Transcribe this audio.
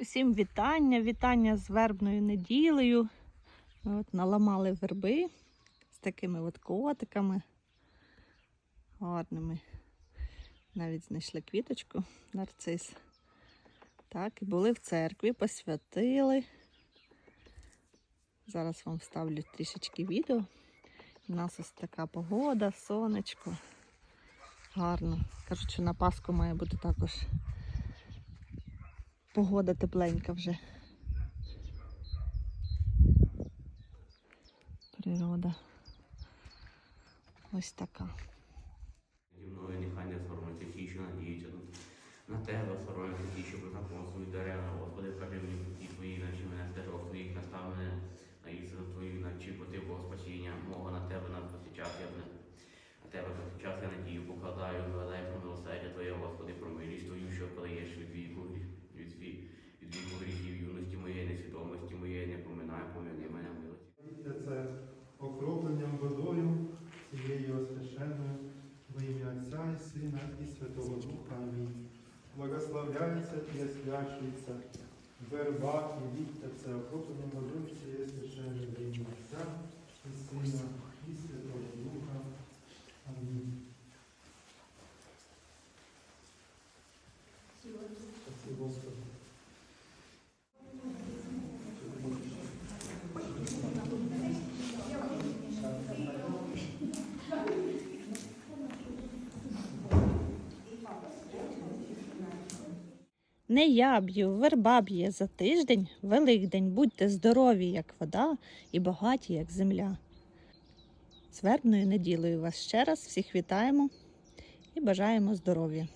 Усім вітання, вітання з вербною неділею. От наламали верби з такими от котиками гарними. Навіть знайшли квіточку нарцис. Так, і були в церкві, посвятили. Зараз вам вставлю трішечки відео. У нас ось така погода, сонечко. Гарно. Кажуть, що на Пасху має бути також погода тепленька вже. Природа. Ось така. Мною нехай не соромляться ті, що надіються на тебе, соромляться ті, що призапонсують дерева. Господи, кажи мені твої, наче мене стежок своїх, настав мене на істину твою, навчи поти Бог мого на тебе на час я Сина і Святого Духа. Амінь. Благословляється і освячується верба і віття це окропленням водою є священне ім'я Отця і Сина і Святого Духа. Амінь. Спасибо, Господи. Не я б'ю, верба б'є за тиждень, Великдень, будьте здорові, як вода, і багаті, як земля. З вербною неділею вас ще раз всіх вітаємо і бажаємо здоров'я.